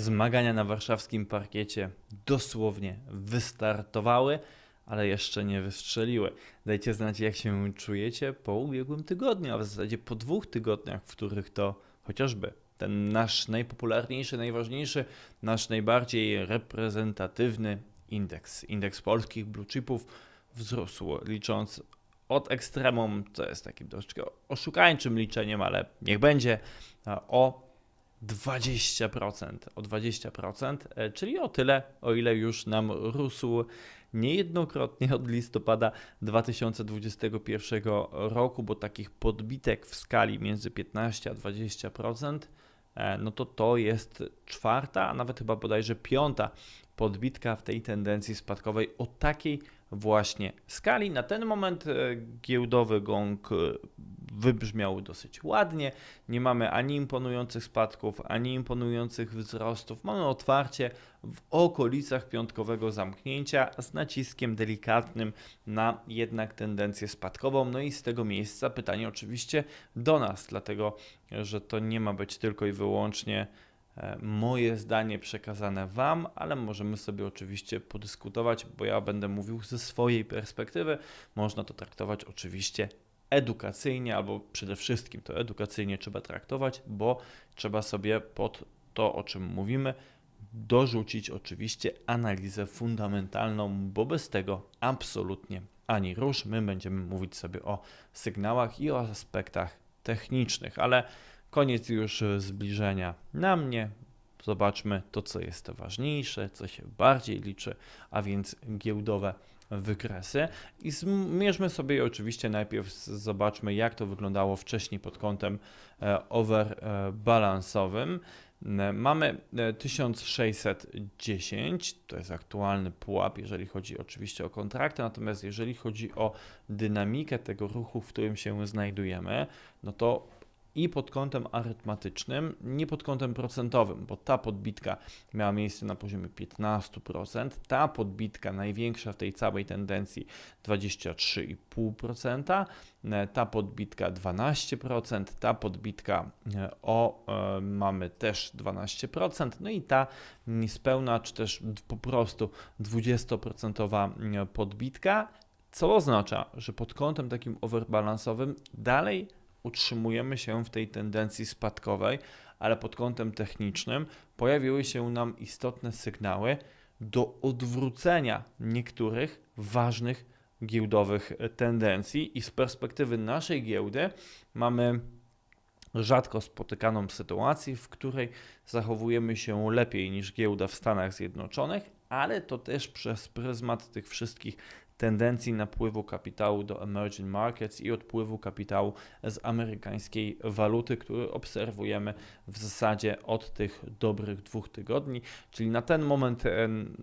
Zmagania na warszawskim parkiecie dosłownie wystartowały, ale jeszcze nie wystrzeliły. Dajcie znać, jak się czujecie po ubiegłym tygodniu, a w zasadzie po dwóch tygodniach, w których to chociażby ten nasz najpopularniejszy, najważniejszy, nasz najbardziej reprezentatywny indeks, indeks polskich blue chipów wzrósł, licząc od ekstremum, co jest takim troszeczkę oszukańczym liczeniem, ale niech będzie, o 20%, o 20%, e, czyli o tyle, o ile już nam rósł niejednokrotnie od listopada 2021 roku, bo takich podbitek w skali między 15 a 20%, e, no to to jest czwarta, a nawet chyba bodajże piąta podbitka w tej tendencji spadkowej o takiej właśnie skali. Na ten moment e, giełdowy gong wybrzmiał dosyć ładnie. Nie mamy ani imponujących spadków, ani imponujących wzrostów. Mamy otwarcie w okolicach piątkowego zamknięcia z naciskiem delikatnym na jednak tendencję spadkową. No i z tego miejsca pytanie oczywiście do nas, dlatego że to nie ma być tylko i wyłącznie e, moje zdanie przekazane Wam, ale możemy sobie oczywiście podyskutować, bo ja będę mówił ze swojej perspektywy. Można to traktować oczywiście edukacyjnie, albo przede wszystkim to edukacyjnie trzeba traktować, bo trzeba sobie pod to, o czym mówimy, dorzucić oczywiście analizę fundamentalną, bo bez tego absolutnie ani rusz. My będziemy mówić sobie o sygnałach i o aspektach technicznych, ale koniec już zbliżenia na mnie. Zobaczmy to, co jest ważniejsze, co się bardziej liczy, a więc giełdowe wykresy i zmierzmy sobie oczywiście najpierw, zobaczmy jak to wyglądało wcześniej pod kątem e, overbalansowym. E, mamy 1610, e, to jest aktualny pułap, jeżeli chodzi oczywiście o kontrakty, natomiast jeżeli chodzi o dynamikę tego ruchu, w którym się znajdujemy, no to i pod kątem arytmetycznym, nie pod kątem procentowym, bo ta podbitka miała miejsce na poziomie 15%, ta podbitka największa w tej całej tendencji 23,5%, ta podbitka 12%, ta podbitka e, o e, mamy też 12%, no i ta niespełna, czy też po prostu 20% e, podbitka, co oznacza, że pod kątem takim overbalansowym dalej utrzymujemy się w tej tendencji spadkowej, ale pod kątem technicznym pojawiły się nam istotne sygnały do odwrócenia niektórych ważnych giełdowych tendencji i z perspektywy naszej giełdy mamy rzadko spotykaną sytuację, w której zachowujemy się lepiej niż giełda w Stanach Zjednoczonych, ale to też przez pryzmat tych wszystkich tendencji napływu kapitału do emerging markets i odpływu kapitału z amerykańskiej waluty, który obserwujemy w zasadzie od tych dobrych dwóch tygodni. Czyli na ten moment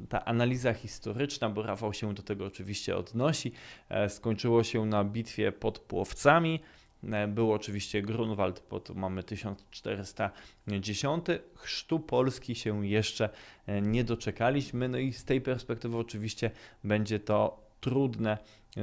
ta analiza historyczna, bo Rafał się do tego oczywiście odnosi, e, skończyło się na bitwie pod Płowcami. E, był oczywiście Grunwald, bo tu mamy 1410. Chrztu Polski się jeszcze e, nie doczekaliśmy. No i z tej perspektywy oczywiście będzie to trudne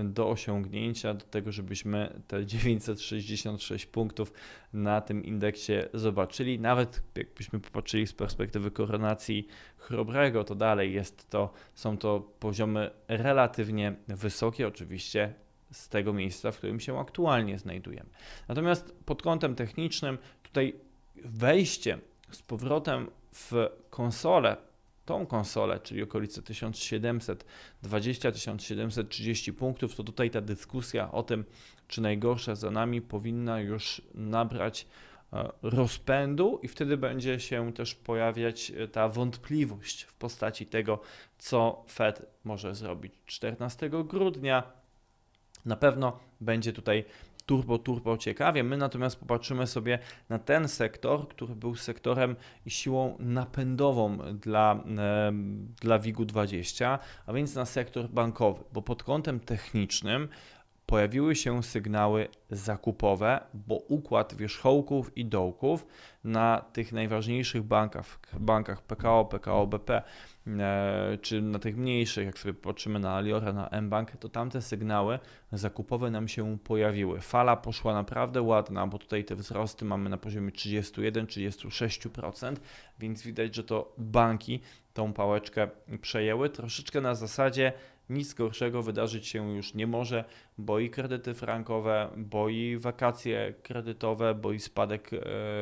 do osiągnięcia, do tego, żebyśmy te 966 punktów na tym indeksie zobaczyli. Nawet jakbyśmy popatrzyli z perspektywy koronacji chrobrego, to dalej jest to, są to poziomy relatywnie wysokie, oczywiście z tego miejsca, w którym się aktualnie znajdujemy. Natomiast pod kątem technicznym, tutaj wejście z powrotem w konsolę tą konsolę, czyli okolice 1720-1730 punktów, to tutaj ta dyskusja o tym, czy najgorsze za nami, powinna już nabrać e, rozpędu i wtedy będzie się też pojawiać e, ta wątpliwość w postaci tego, co Fed może zrobić 14 grudnia. Na pewno będzie tutaj turbo, turbo ciekawie. My natomiast popatrzymy sobie na ten sektor, który był sektorem i siłą napędową dla, dla WIG-u 20, a więc na sektor bankowy, bo pod kątem technicznym pojawiły się sygnały zakupowe, bo układ wierzchołków i dołków na tych najważniejszych bankach, bankach PKO, PKO BP, e, czy na tych mniejszych, jak sobie patrzymy na Aliora, na mBank, to tamte sygnały zakupowe nam się pojawiły. Fala poszła naprawdę ładna, bo tutaj te wzrosty mamy na poziomie 31-36%, więc widać, że to banki tą pałeczkę przejęły. Troszeczkę na zasadzie nic gorszego wydarzyć się już nie może, bo i kredyty frankowe, bo i wakacje kredytowe, bo i spadek e,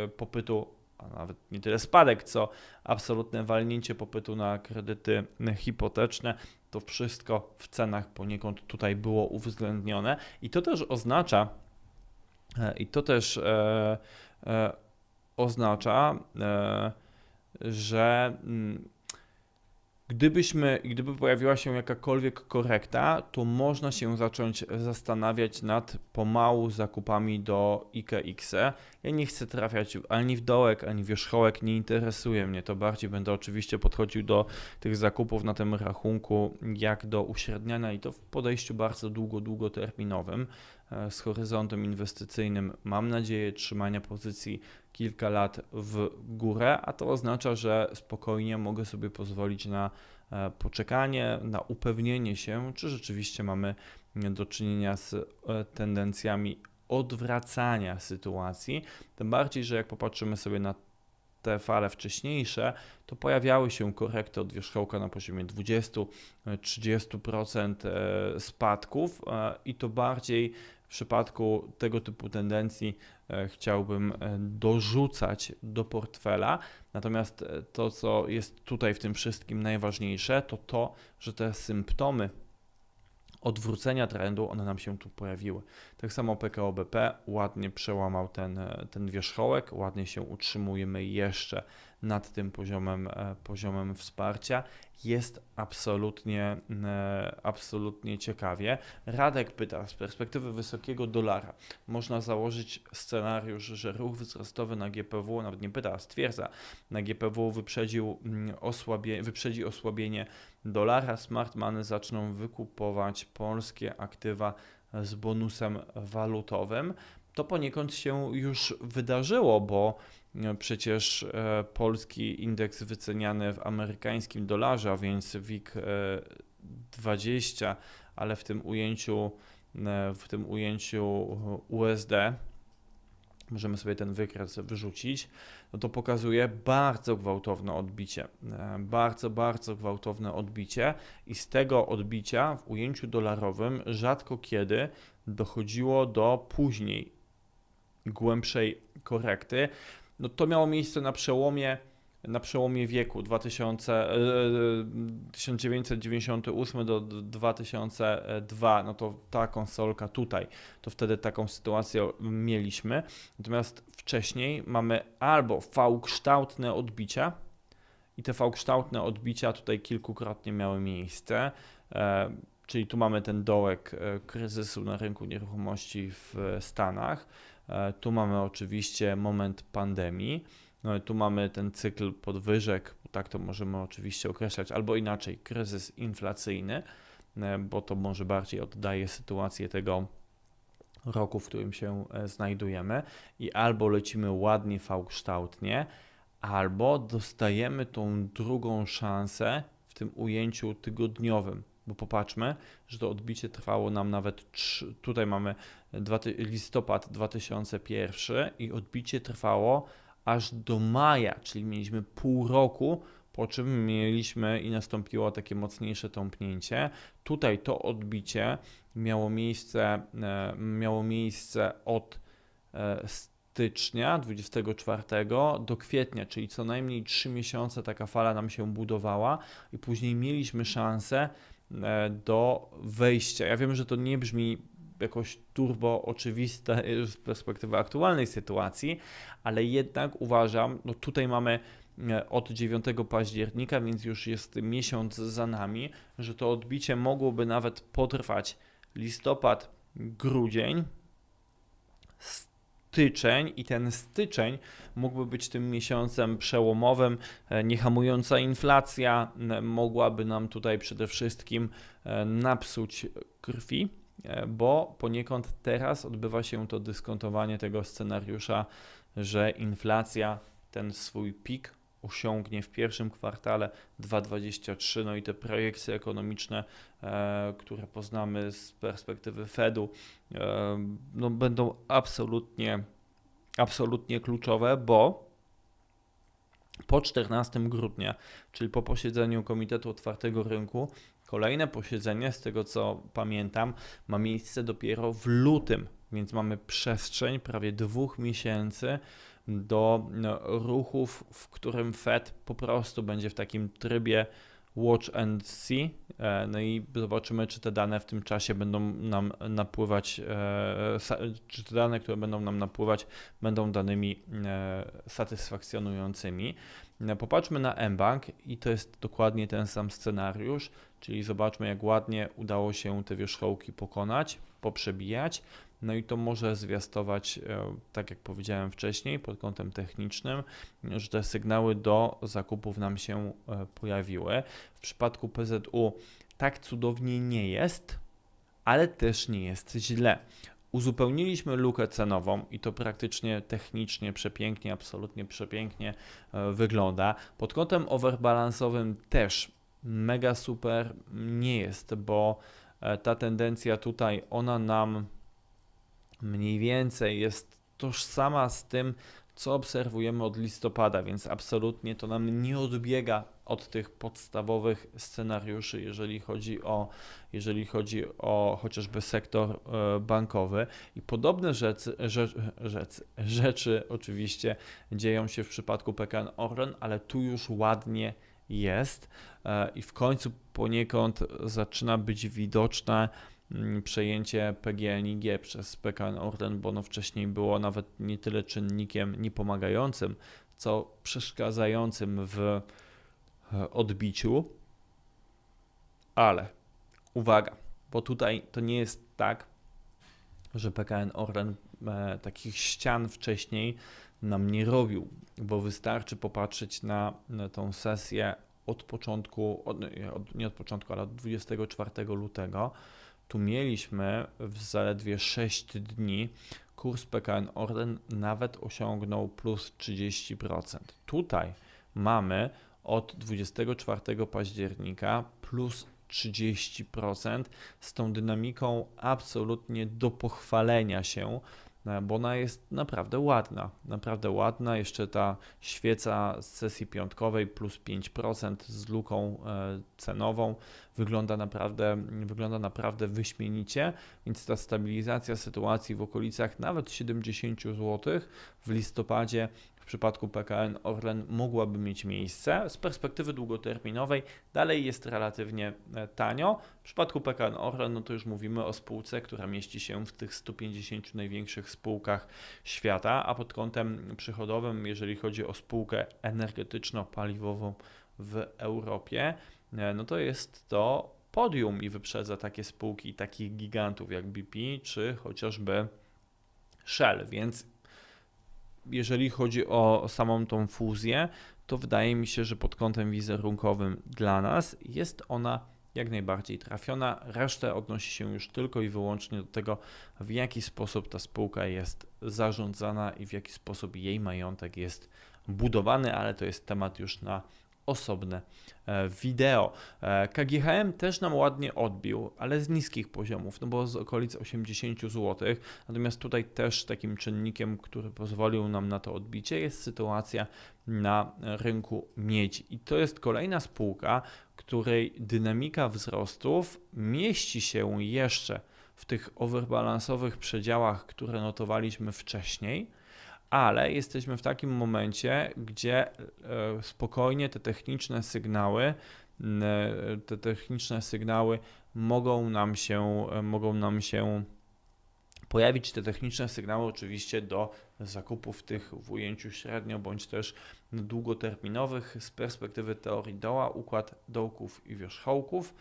popytu, a nawet nie tyle spadek, co absolutne walnięcie popytu na kredyty hipoteczne. To wszystko w cenach poniekąd tutaj było uwzględnione i to też oznacza, e, i to też e, oznacza, że mm, Gdybyśmy, gdyby pojawiła się jakakolwiek korekta, to można się zacząć zastanawiać nad pomału zakupami do IKX. Ja nie chcę trafiać ani w dołek, ani w wierzchołek, nie interesuje mnie to. Bardziej będę oczywiście podchodził do tych zakupów na tym rachunku jak do uśredniania i to w podejściu bardzo długo, długoterminowym z horyzontem inwestycyjnym, mam nadzieję, trzymania pozycji kilka lat w górę, a to oznacza, że spokojnie mogę sobie pozwolić na e, poczekanie, na upewnienie się, czy rzeczywiście mamy do czynienia z e, tendencjami odwracania sytuacji. Tym bardziej, że jak popatrzymy sobie na te fale wcześniejsze, to pojawiały się korekty od wierzchołka na poziomie 20-30% e, spadków i to bardziej w przypadku tego typu tendencji E, chciałbym e, dorzucać do portfela. Natomiast e, to, co jest tutaj w tym wszystkim najważniejsze, to to, że te symptomy odwrócenia trendu, one nam się tu pojawiły. Tak samo PKO BP ładnie przełamał ten, ten wierzchołek, ładnie się utrzymujemy jeszcze nad tym poziomem, poziomem wsparcia jest absolutnie, e, absolutnie ciekawie. Radek pyta, z perspektywy wysokiego dolara, można założyć scenariusz, że ruch wzrostowy na GPW, nawet nie pyta, stwierdza, na GPW wyprzedził mm, osłabie, wyprzedzi osłabienie dolara, smart money zaczną wykupować polskie aktywa z bonusem walutowym. To poniekąd się już wydarzyło, bo Przecież e, polski indeks wyceniany w amerykańskim dolarze, a więc WIG 20, e, ale w tym ujęciu, e, w tym ujęciu USD, możemy sobie ten wykres wyrzucić, no to pokazuje bardzo gwałtowne odbicie. Bardzo, bardzo gwałtowne odbicie i z tego odbicia w ujęciu dolarowym rzadko kiedy dochodziło do później głębszej korekty no to miało miejsce na przełomie na przełomie wieku 2000, 1998 e, do 2002, no to ta konsolka tutaj, to wtedy taką sytuację mieliśmy. Natomiast wcześniej mamy albo V-kształtne odbicia i te V-kształtne odbicia tutaj kilkukrotnie miały miejsce. E, czyli tu mamy ten dołek e, kryzysu na rynku nieruchomości w Stanach E, tu mamy oczywiście moment pandemii. No i tu mamy ten cykl podwyżek, tak to możemy oczywiście określać, albo inaczej, kryzys inflacyjny, e, bo to może bardziej oddaje sytuację tego roku, w którym się e, znajdujemy i albo lecimy ładnie V-kształtnie, albo dostajemy tą drugą szansę w tym ujęciu tygodniowym. Bo popatrzmy, że to odbicie trwało nam nawet, 3, tutaj mamy listopad 2001 i odbicie trwało aż do maja, czyli mieliśmy pół roku, po czym mieliśmy i nastąpiło takie mocniejsze tąpnięcie. Tutaj to odbicie miało miejsce, e, miało miejsce od e, stycznia 24 do kwietnia, czyli co najmniej 3 miesiące taka fala nam się budowała i później mieliśmy szansę E, do wejścia. Ja wiem, że to nie brzmi jakoś turbo oczywiste z perspektywy aktualnej sytuacji, ale jednak uważam, no tutaj mamy e, od 9 października, więc już jest miesiąc za nami, że to odbicie mogłoby nawet potrwać listopad, grudzień, styczeń i ten styczeń mógłby być tym miesiącem przełomowym. E, niehamująca inflacja mogłaby nam tutaj przede wszystkim e, napsuć krwi bo poniekąd teraz odbywa się to dyskontowanie tego scenariusza, że inflacja ten swój pik osiągnie w pierwszym kwartale 2023, no i te projekcje ekonomiczne, e, które poznamy z perspektywy Fedu, e, no będą absolutnie, absolutnie kluczowe, bo po 14 grudnia, czyli po posiedzeniu Komitetu Otwartego Rynku, kolejne posiedzenie, z tego co pamiętam, ma miejsce dopiero w lutym, więc mamy przestrzeń prawie dwóch miesięcy do no, ruchów, w którym Fed po prostu będzie w takim trybie watch and see. E, no i zobaczymy, czy te dane w tym czasie będą nam napływać, e, czy te dane, które będą nam napływać, będą danymi e, satysfakcjonującymi. Popatrzmy na mBank i to jest dokładnie ten sam scenariusz, czyli zobaczmy, jak ładnie udało się te wierzchołki pokonać, poprzebijać. No i to może zwiastować, e, tak jak powiedziałem wcześniej, pod kątem technicznym, że te sygnały do zakupów nam się e, pojawiły. W przypadku PZU tak cudownie nie jest, ale też nie jest źle. Uzupełniliśmy lukę cenową i to praktycznie technicznie przepięknie, absolutnie przepięknie e, wygląda. Pod kątem overbalansowym też mega super nie jest, bo ta tendencja tutaj ona nam mniej więcej jest tożsama z tym, co obserwujemy od listopada, więc absolutnie to nam nie odbiega od tych podstawowych scenariuszy, jeżeli chodzi o, jeżeli chodzi o chociażby sektor e, bankowy. I podobne rzeczy, rzeczy, rzeczy oczywiście dzieją się w przypadku PKN Orlen, ale tu już ładnie jest e, i w końcu poniekąd zaczyna być widoczne Mm, przejęcie PGNiG przez PKN Orlen, bo ono wcześniej było nawet nie tyle czynnikiem niepomagającym, co przeszkadzającym w e, odbiciu. Ale uwaga, bo tutaj to nie jest tak, że PKN Orlen e, takich ścian wcześniej nam nie robił, bo wystarczy popatrzeć na, na tą sesję od początku, od, nie od początku, ale od 24 lutego, tu mieliśmy w zaledwie 6 dni kurs PKN Orlen nawet osiągnął plus 30%. Tutaj mamy od 24 października plus 30% z tą dynamiką absolutnie do pochwalenia się. E, bo ona jest naprawdę ładna, naprawdę ładna. Jeszcze ta świeca z sesji piątkowej plus 5% z luką e, cenową. Wygląda naprawdę, wygląda naprawdę wyśmienicie, więc ta stabilizacja sytuacji w okolicach nawet 70 zł w listopadzie w przypadku PKN Orlen mogłaby mieć miejsce. Z perspektywy długoterminowej dalej jest relatywnie e, tanio. W przypadku PKN Orlen, no to już mówimy o spółce, która mieści się w tych 150 największych spółkach świata, a pod kątem przychodowym, jeżeli chodzi o spółkę energetyczno-paliwową w Europie, e, no to jest to podium i wyprzedza takie spółki takich gigantów jak BP czy chociażby Shell, więc jeżeli chodzi o samą tą fuzję, to wydaje mi się, że pod kątem wizerunkowym dla nas jest ona jak najbardziej trafiona. Resztę odnosi się już tylko i wyłącznie do tego, w jaki sposób ta spółka jest zarządzana i w jaki sposób jej majątek jest budowany, ale to jest temat już na osobne e, wideo. E, KGHM też nam ładnie odbił, ale z niskich poziomów, no bo z okolic 80 zł. Natomiast tutaj też takim czynnikiem, który pozwolił nam na to odbicie, jest sytuacja na rynku miedzi. I to jest kolejna spółka, której dynamika wzrostów mieści się jeszcze w tych overbalansowych przedziałach, które notowaliśmy wcześniej ale jesteśmy w takim momencie, gdzie e, spokojnie te techniczne sygnały, te techniczne sygnały mogą nam się, e, mogą nam się pojawić. Te techniczne sygnały oczywiście do zakupów tych w ujęciu średnio bądź też długoterminowych z perspektywy teorii doła, układ dołków i wierzchołków.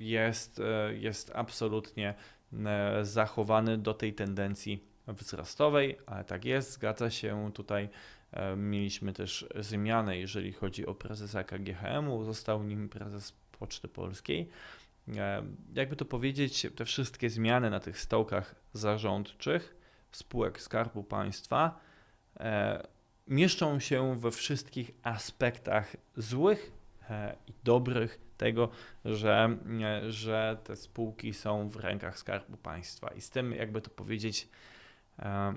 Jest, e, jest absolutnie zachowany do tej tendencji wzrostowej, ale tak jest, zgadza się. Tutaj e, mieliśmy też zmianę, jeżeli chodzi o prezesa KGHM-u, został nim prezes Poczty Polskiej. e, jakby to powiedzieć, te wszystkie zmiany na tych stołkach zarządczych spółek Skarbu Państwa e, mieszczą się we wszystkich aspektach złych i dobrych tego, że, że te spółki są w rękach Skarbu Państwa. I z tym, jakby to powiedzieć,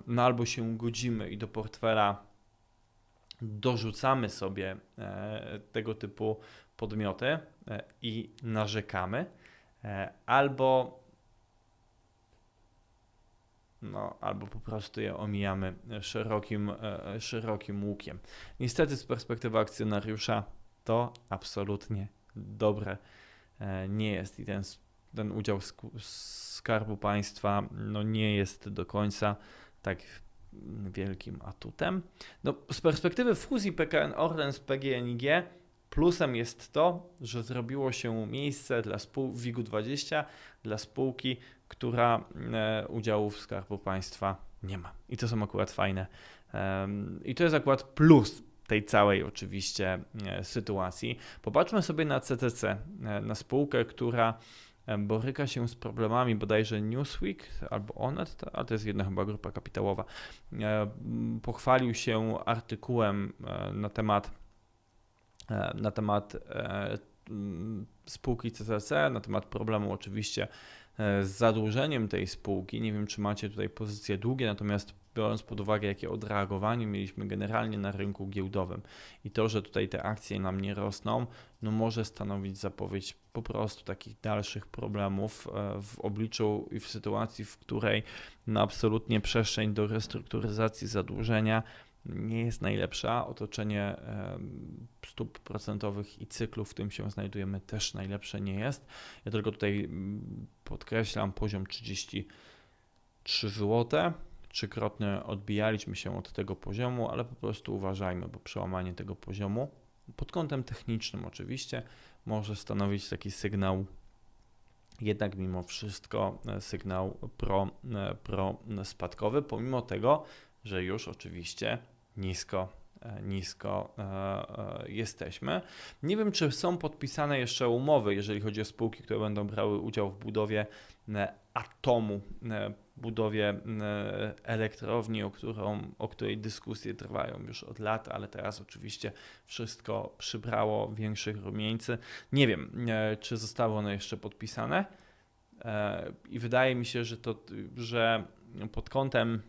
no albo się godzimy i do portfela dorzucamy sobie e, tego typu podmioty e, i narzekamy, e, albo no, albo po prostu je omijamy szerokim, szerokim łukiem. Niestety z perspektywy akcjonariusza to absolutnie dobre nie jest i ten, ten udział Skarbu Państwa no, nie jest do końca tak wielkim atutem. No, z perspektywy fuzji PKN Orlen z PGNiG plusem jest to, że zrobiło się miejsce dla spół WIG-20 dla spółki, która e, udziałów Skarbu Państwa nie ma. I to są akurat fajne. I to jest akurat plus tej całej oczywiście e, sytuacji. Popatrzmy sobie na CTC, e, na spółkę, która boryka się z problemami bodajże Newsweek albo Onet, ale to jest jedna chyba grupa kapitałowa, pochwalił się artykułem e, na temat e, na temat e, spółki CCC, na temat problemu oczywiście z zadłużeniem tej spółki. Nie wiem, czy macie tutaj pozycje długie, natomiast biorąc pod uwagę, jakie odreagowanie mieliśmy generalnie na rynku giełdowym i to, że tutaj te akcje nam nie rosną, no może stanowić zapowiedź po prostu takich dalszych problemów e, w obliczu i w sytuacji, w której no absolutnie przestrzeń do restrukturyzacji zadłużenia nie jest najlepsza. Otoczenie stóp procentowych i cyklu, w tym się znajdujemy, też najlepsze nie jest. Ja tylko tutaj podkreślam poziom 33 zł trzykrotnie odbijaliśmy się od tego poziomu, ale po prostu uważajmy, bo przełamanie tego poziomu pod kątem technicznym oczywiście może stanowić taki sygnał jednak mimo wszystko e, sygnał pro, e, pro spadkowy, pomimo tego, że już oczywiście nisko e, nisko jesteśmy. Nie wiem, czy są podpisane jeszcze umowy, jeżeli chodzi o spółki, które będą brały udział w budowie atomu budowie e, elektrowni, o, którą, o której dyskusje trwają już od lat, ale teraz oczywiście wszystko przybrało większych rumieńcy. Nie wiem, e, czy zostały one jeszcze podpisane e, i wydaje mi się, że, to, że pod kątem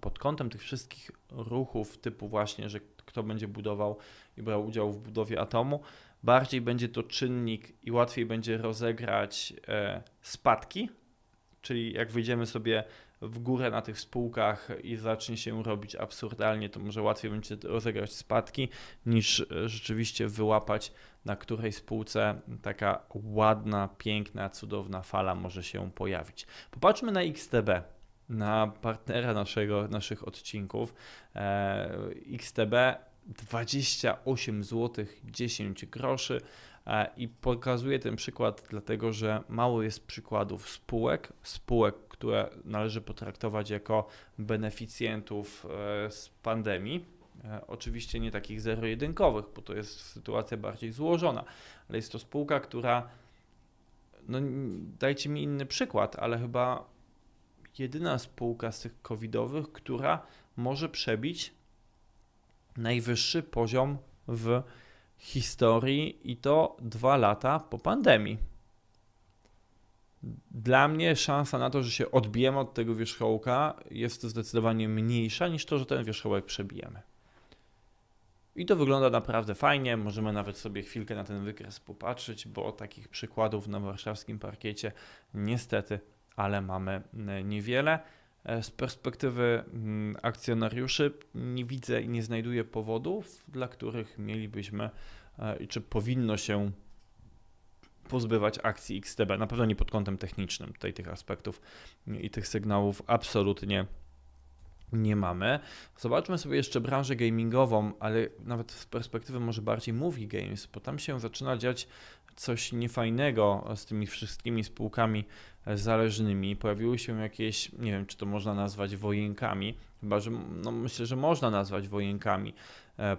pod kątem tych wszystkich ruchów typu właśnie, że kto będzie budował i brał udział w budowie atomu, bardziej będzie to czynnik i łatwiej będzie rozegrać spadki Czyli jak wyjdziemy sobie w górę na tych spółkach i zacznie się robić absurdalnie, to może łatwiej będzie rozegrać spadki niż e, rzeczywiście wyłapać na której spółce taka ładna, piękna, cudowna fala może się pojawić. Popatrzmy na XTB, na partnera naszego, naszych odcinków. XTB 28 zł 10 groszy. E, I pokazuję ten przykład dlatego, że mało jest przykładów spółek, spółek, które należy potraktować jako beneficjentów e, z pandemii. E, oczywiście nie takich zero-jedynkowych, bo to jest sytuacja bardziej złożona, ale jest to spółka, która, no dajcie mi inny przykład, ale chyba jedyna spółka z tych covidowych, która może przebić najwyższy poziom w historii i to dwa lata po pandemii. Dla mnie szansa na to, że się odbijemy od tego wierzchołka jest zdecydowanie mniejsza niż to, że ten wierzchołek przebijemy. I to wygląda naprawdę fajnie. Możemy nawet sobie chwilkę na ten wykres popatrzeć, bo takich przykładów na warszawskim parkiecie niestety, ale mamy niewiele. E, z perspektywy mm, akcjonariuszy nie widzę i nie znajduję powodów, dla których mielibyśmy e, i czy powinno się pozbywać akcji XTB. Na pewno nie pod kątem technicznym. Tutaj tych aspektów i tych sygnałów absolutnie nie mamy. Zobaczmy sobie jeszcze branżę gamingową, ale nawet z perspektywy może bardziej movie games, bo tam się zaczyna dziać coś niefajnego z tymi wszystkimi spółkami zależnymi. Pojawiły się jakieś, nie wiem, czy to można nazwać wojenkami, chyba że no myślę, że można nazwać wojenkami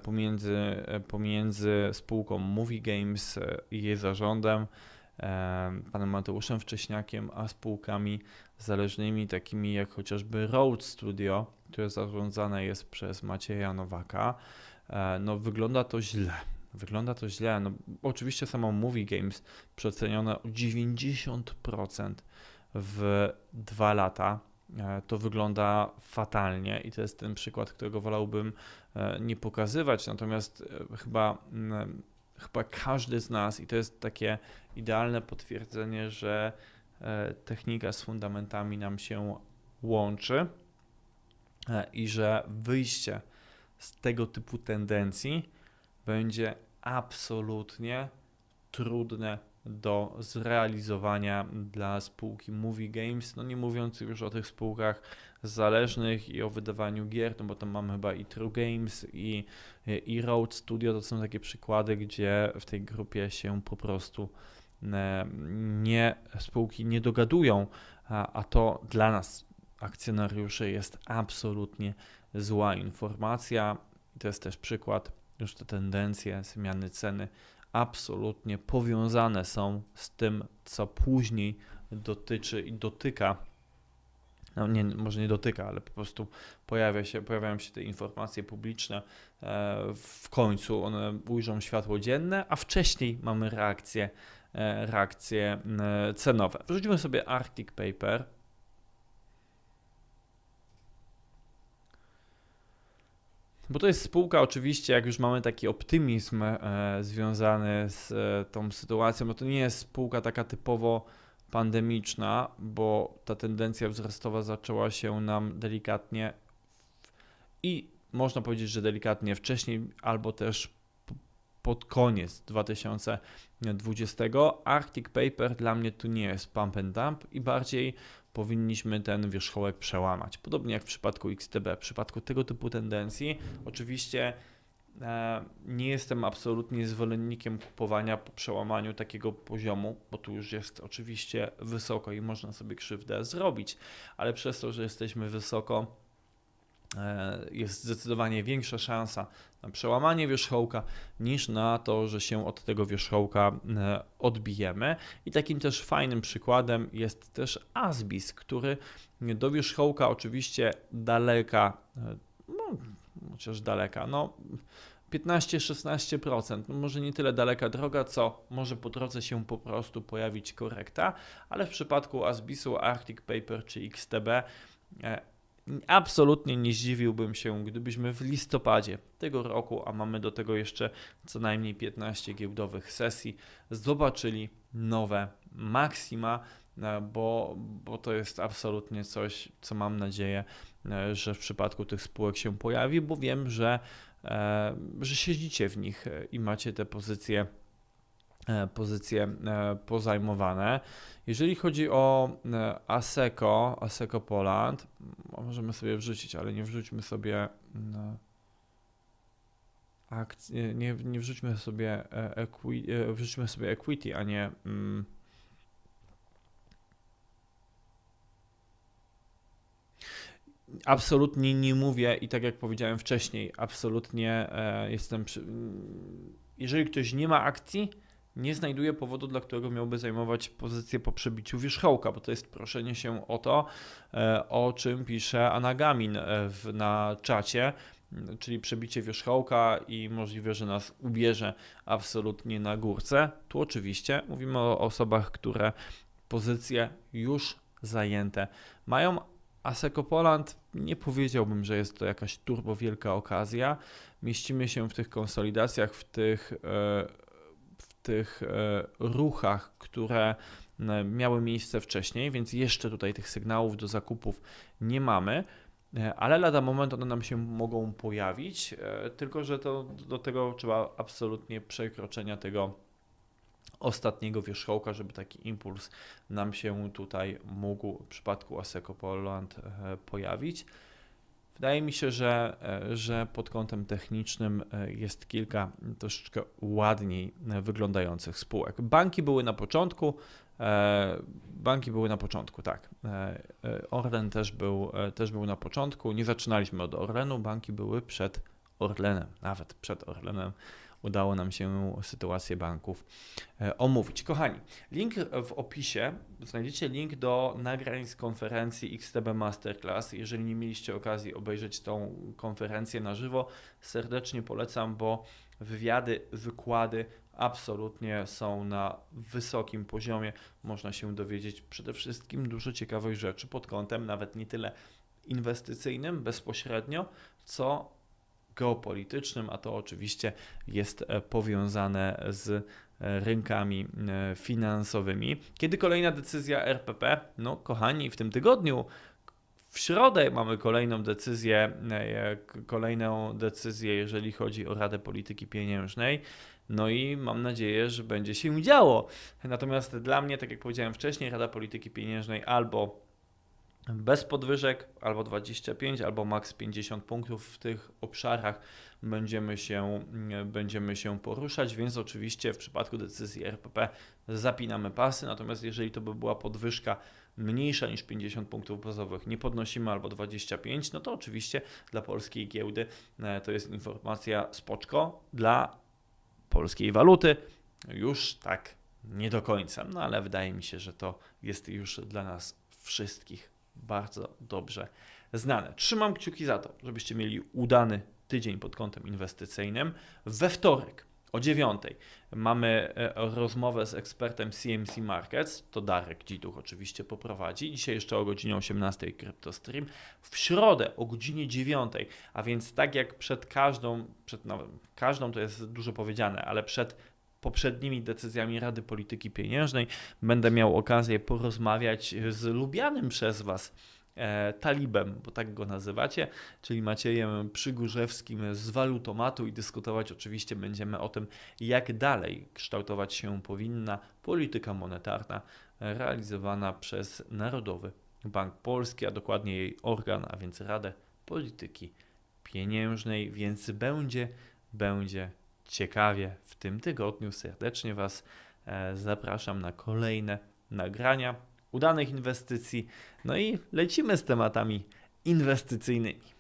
pomiędzy, pomiędzy spółką Movie Games i jej zarządem. panem Mateuszem Wcześniakiem, a spółkami zależnymi, takimi jak chociażby Road Studio, które zarządzane jest przez Macieja Nowaka. No, wygląda to źle. Wygląda to źle. No, oczywiście samo Movie Games przecenione o 90% w dwa lata. E, to wygląda fatalnie i to jest ten przykład, którego wolałbym e, nie pokazywać. Natomiast e, chyba, chyba każdy z nas, i to jest takie idealne potwierdzenie, że technika z fundamentami nam się łączy i że wyjście z tego typu tendencji będzie absolutnie trudne do zrealizowania dla spółki Movie Games, no nie mówiąc już o tych spółkach zależnych i o wydawaniu gier, no bo tam mamy chyba i True Games i, i Road Studio, to są takie przykłady, gdzie w tej grupie się po prostu e, nie, spółki nie dogadują, a, a to dla nas akcjonariuszy jest absolutnie zła informacja. To jest też przykład, już te tendencje zmiany ceny absolutnie powiązane są z tym, co później dotyczy i dotyka. No nie, może nie dotyka, ale po prostu pojawia się, pojawiają się te informacje publiczne. E, w końcu one ujrzą światło dzienne, a wcześniej mamy reakcje, e, reakcje e, cenowe. Wrzucimy sobie Arctic Paper. Bo to jest spółka, oczywiście, jak już mamy taki optymizm e, związany z e, tą sytuacją, bo to nie jest spółka taka typowo pandemiczna, bo ta tendencja wzrostowa zaczęła się nam delikatnie i można powiedzieć, że delikatnie wcześniej, albo też pod koniec 2020. Arctic Paper dla mnie tu nie jest pump and dump i bardziej powinniśmy ten wierzchołek przełamać. Podobnie jak w przypadku XTB. W przypadku tego typu tendencji, oczywiście e, nie jestem absolutnie zwolennikiem kupowania po przełamaniu takiego poziomu, bo tu już jest oczywiście wysoko i można sobie krzywdę zrobić, ale przez to, że jesteśmy wysoko, jest zdecydowanie większa szansa na przełamanie wierzchołka niż na to, że się od tego wierzchołka e, odbijemy. I takim też fajnym przykładem jest też Asbis, który do wierzchołka oczywiście daleka, e, no, chociaż daleka, no 15-16%, no może nie tyle daleka droga, co może po drodze się po prostu pojawić korekta, ale w przypadku Asbisu, Arctic Paper czy XTB Absolutnie nie zdziwiłbym się, gdybyśmy w listopadzie tego roku, a mamy do tego jeszcze co najmniej 15 giełdowych sesji, zobaczyli nowe maksima, e, bo, bo to jest absolutnie coś, co mam nadzieję, e, że w przypadku tych spółek się pojawi, bo wiem, że, e, że siedzicie w nich i macie te pozycje pozycje e, pozajmowane. Jeżeli chodzi o e, ASECO, ASECO Poland, możemy sobie wrzucić, ale nie wrzućmy sobie akcji, nie, nie wrzućmy sobie equity, wrzućmy sobie equity, a nie mm, absolutnie nie mówię i tak jak powiedziałem wcześniej, absolutnie jestem przy, jeżeli ktoś nie ma akcji, nie znajduje powodu, dla którego miałby zajmować pozycję po przebiciu wierzchołka, bo to jest proszenie się o to, e, o czym pisze Anagamin e, w, na czacie, czyli przebicie wierzchołka i możliwe, że nas ubierze absolutnie na górce. Tu oczywiście mówimy o osobach, które pozycje już zajęte mają. A Sekopoland nie powiedziałbym, że jest to jakaś turbo wielka okazja. Mieścimy się w tych konsolidacjach, w tych e, tych e, ruchach, które e, miały miejsce wcześniej, więc jeszcze tutaj tych sygnałów do zakupów nie mamy, e, ale lada moment one nam się mogą pojawić, tylko że to do tego trzeba absolutnie przekroczenia tego ostatniego wierzchołka, żeby taki impuls nam się tutaj mógł w przypadku Aseco Poland pojawić. Wydaje mi się, że, e, że pod kątem technicznym e, jest kilka troszeczkę ładniej e, wyglądających spółek. Banki były na początku, banki były na początku, tak. Orlen też był, też był na początku. Nie zaczynaliśmy od Orlenu, banki były przed Orlenem, nawet przed Orlenem udało nam się sytuację banków e, omówić. Kochani, link w opisie, znajdziecie link do nagrań z konferencji XTB Masterclass. Jeżeli nie mieliście okazji obejrzeć tą konferencję na żywo, serdecznie polecam, bo wywiady, wykłady absolutnie są na wysokim poziomie. Można się dowiedzieć przede wszystkim dużo ciekawych rzeczy pod kątem nawet nie tyle inwestycyjnym bezpośrednio, co geopolitycznym, a to oczywiście jest e, powiązane z e, rynkami e, finansowymi. Kiedy kolejna decyzja RPP? No, kochani, w tym tygodniu. W środę mamy kolejną decyzję, kolejną decyzję, jeżeli chodzi o Radę Polityki Pieniężnej. No i mam nadzieję, że będzie się działo. Natomiast dla mnie, tak jak powiedziałem wcześniej, Rada Polityki Pieniężnej albo bez podwyżek, albo 25, albo maks 50 punktów w tych obszarach będziemy się, będziemy się poruszać, więc oczywiście w przypadku decyzji RPP zapinamy pasy, natomiast jeżeli to by była podwyżka mniejsza niż 50 punktów bazowych, nie podnosimy albo 25, no to oczywiście dla polskiej giełdy e, to jest informacja spoczko, dla polskiej waluty już tak nie do końca, no ale wydaje mi się, że to jest już dla nas wszystkich bardzo dobrze znane. Trzymam kciuki za to, żebyście mieli udany tydzień pod kątem inwestycyjnym. We wtorek o 9 mamy e, rozmowę z ekspertem CMC Markets, to Darek Dziduch oczywiście poprowadzi. Dzisiaj jeszcze o godzinie 18 CryptoStream. W środę o godzinie 9, a więc tak jak przed każdą, przed no, każdą to jest dużo powiedziane, ale przed poprzednimi decyzjami Rady Polityki Pieniężnej. Będę miał okazję porozmawiać z lubianym przez Was e, talibem, bo tak go nazywacie, czyli Maciejem Przygórzewskim z walutomatu i dyskutować oczywiście będziemy o tym, jak dalej kształtować się powinna polityka monetarna realizowana przez Narodowy Bank Polski, a dokładnie jej organ, a więc Radę Polityki Pieniężnej, więc będzie, będzie ciekawie w tym tygodniu. Serdecznie Was e, zapraszam na kolejne nagrania udanych inwestycji. No i lecimy z tematami inwestycyjnymi.